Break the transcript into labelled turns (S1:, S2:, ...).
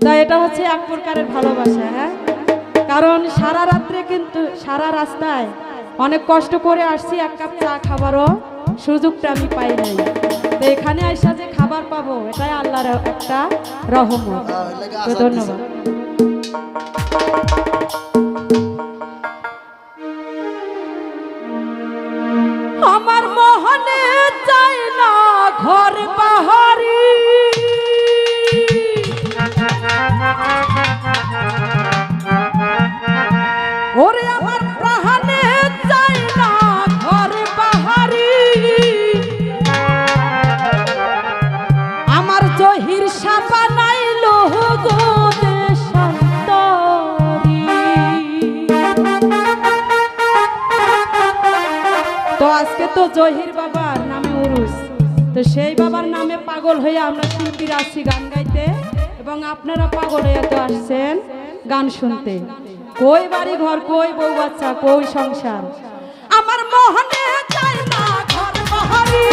S1: তা এটা হচ্ছে এক প্রকারের ভালোবাসা হ্যাঁ? কারণ সারা রাত্রে কিন্তু সারা রাস্তায় অনেক কষ্ট করে আসছি এক কাপ চা খাবারও সুযোগটা আমি পাই নাই। তো এখানে আইসা যে খাবার পাবো এটাই আল্লাহর একটা রহমত। তো ধন্যবাদ। তো জহির বাবার নামে উরুস। তো সেই বাবার নামে পাগল হয়ে আমরা শিল্পীরা আসছি গান গাইতে এবং আপনারা পাগল হয়ে তো আসছেন গান শুনতে। কই বাড়ি ঘর, কই বউ বাচ্চা, কই সংসার? আমার মোহনে চাই না ঘর বাহারি।